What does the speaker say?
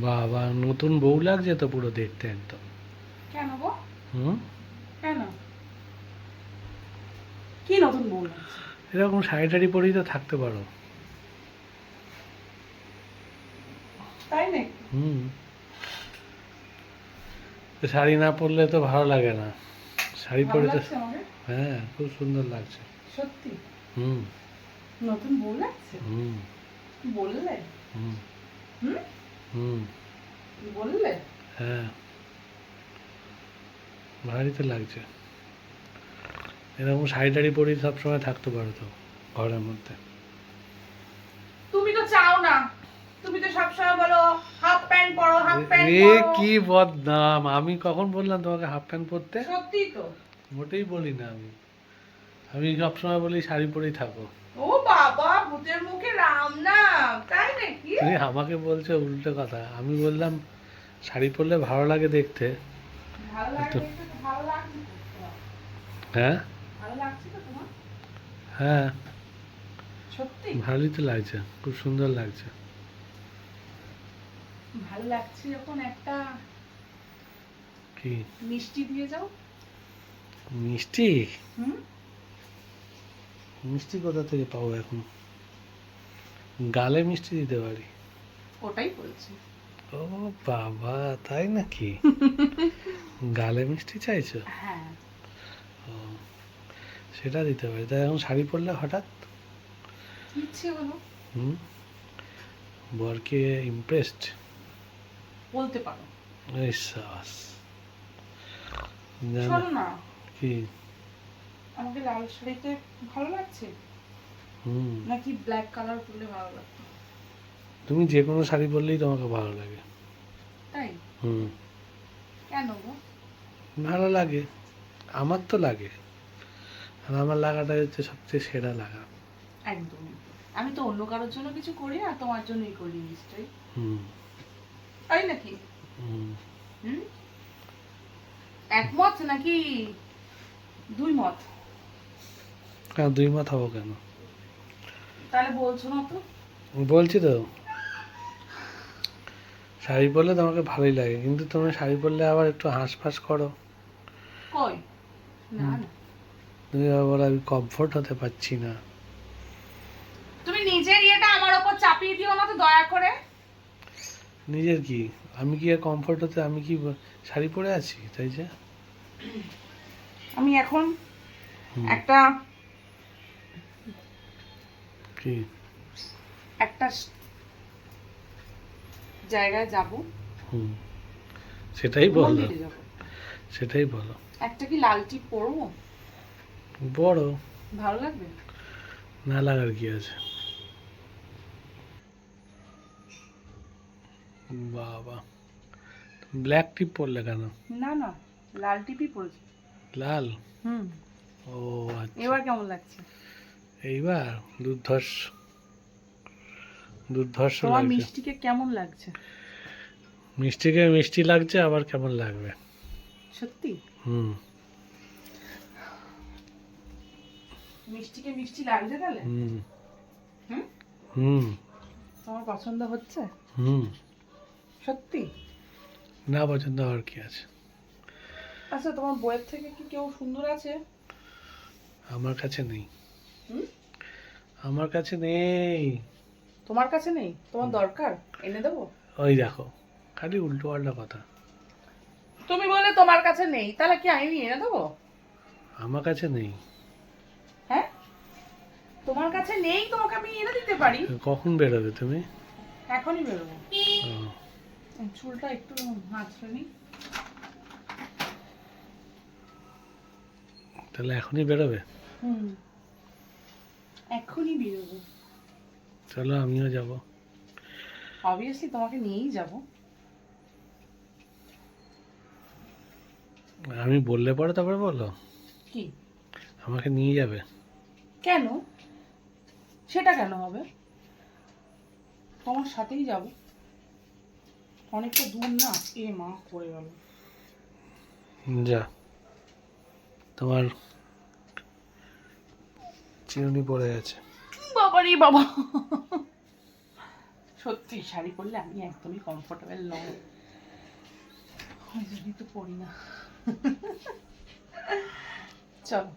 বাবা নতুন বউ লাগছে তো পুরো দেখতে একদম। কেন গো? হুম? কেন? কি নতুন বউ লাগছে? এরকম শাড়ি টাড়ি পরেই তো থাকতে পারো। তাই নাকি? হুম। শাড়ি না পরলে তো ভালো লাগে না। শাড়ি পরে তো হ্যাঁ খুব সুন্দর লাগছে। সত্যি? হুম। নতুন বউ লাগছে? হুম। বললে? হুম। হুম। বললে? হ্যাঁ। ভারী তো লাগছে। এরকম শাড়ি টাড়ি পরেই সবসময় থাকতে পারো তো ঘরের মধ্যে। তুমি তো চাও না। তুমি তো সবসময় বলো হাফ প্যান্ট পরো হাফ প্যান্ট এ কি বদনাম? আমি কখন বললাম তোমাকে হাফ প্যান্ট পরতে? সত্যি তো। মোটেই বলি না আমি। আমি সবসময় বলি শাড়ি পরেই থাকো। ও বাবা ভূতের মুখে রাম নাম তুমি আমাকে বলছো উল্টো কথা। আমি বললাম শাড়ি পরলে ভালো লাগে দেখতে। হ্যাঁ? হ্যাঁ। ভালোই তো লাগছে খুব সুন্দর লাগছে। ভালো লাগছে যখন একটা কি? মিষ্টি দিয়ে যাও। মিষ্টি? মিষ্টি কোথা থেকে পাবো এখন? গালে মিষ্টি দিতে পারি। ওটাই বলছি। ও বাবা তাই নাকি? গালে মিষ্টি চাইছো? হ্যাঁ। ও, সেটা দিতে পারি। তাই এখন শাড়ি পরলে হঠাৎ? ইচ্ছে হলো। হুম? বরকে ইমপ্রেসড বলতে পারো। শোনো না। কি? আমাকে লাল শাড়িতে ভালো লাগছে? হুম। নাকি ব্ল্যাক কালার পরলে ভালো লাগতো? তুমি যে কোনো শাড়ি পরলেই তোমাকে ভালো লাগে। তাই? হুম। কেন গো? ভালো লাগে। আমার তো লাগে। আর আমার লাগাটাই হচ্ছে সবচেয়ে সেরা লাগা। একদমই। আমি তো অন্য কারোর জন্য কিছু করি না তোমার জন্যই করি নিশ্চয়ই। হুম। তাই নাকি? হুম। হুম? একমত নাকি দুই মত কেন দুই মাথ হব কেন? তাহলে বলছো না তো। বলছি তো। শাড়ি পরলে তোমাকে ভালোই লাগে কিন্তু তুমি শাড়ি পরলে আবার একটু হাঁসফাঁস করো। কই? না তুমি আবার আমি কমফোর্ট হতে পারছি না। তুমি নিজের ইয়েটা আমার ওপর চাপিয়ে দিও না তো দয়া করে। নিজের কি? আমি কি আর কমফোর্ট হতে আমি কি শাড়ি পরে আছি তাই যে? আমি এখন একটা কি? একটা জায়গায় যাব। হুম। সেটাই বলো। সেটাই বলো। একটা কি লাল টিপ পরবো? বড় ভালো লাগবে? না লাগার কি আছে? বাবা। ব্ল্যাক টিপ পরলে কেন? না না। লাল টিপই পরেছি। লাল? হুম। ও আচ্ছা। এবার কেমন লাগছে? এইবার দুর্ধর্ষ। দুর্ধর্ষ লাগছে। মিষ্টিকে কেমন লাগছে? মিষ্টিকে মিষ্টি লাগছে আবার কেমন লাগবে? সত্যি? হুম। মিষ্টিকে মিষ্টি লাগছে তাহলে? হুম? হুম। তোমার পছন্দ হচ্ছে? হুম। সত্যি? না পছন্দ হওয়ার কি আছে? আচ্ছা তোমার বইয়ের থেকে কি কেউ সুন্দর আছে? আমার কাছে নেই। হুম? আমার কাছে নেই। তোমার কাছে নেই? তোমার দরকার? এনে দেবো? ওই দেখো খালি উল্টো পাল্টা কথা। তুমি বলে তোমার কাছে নেই তাহলে কি আমি এনে দেবো? আমার কাছে নেই। হ্যাঁ? তোমার কাছে নেই তোমাকে আমি এনে দিতে পারি। কখন বেরোবে তুমি? এখনই বেরোবো। চুলটা একটু হাঁচড়ে নি। তাহলে এখনই বেরোবে? হুম। এখনই বেরোবো। চলো আমিও যাব। অবভিয়াসলি তোমাকে নিয়েই যাব। আমি বললে পরে তারপরে বলো। কি? আমাকে নিয়ে যাবে। কেন? সেটা কেন হবে? তোমার সাথেই যাব। অনেকটা দূর না? এ মা পড়ে গেল। যা। তোমার চিরুনি পড়ে গেছে। বাবারে বাবা সত্যি শাড়ি পরলে আমি একদমই কমফোর্টেবল নয় জন্যই তো পড়ি না। চলো।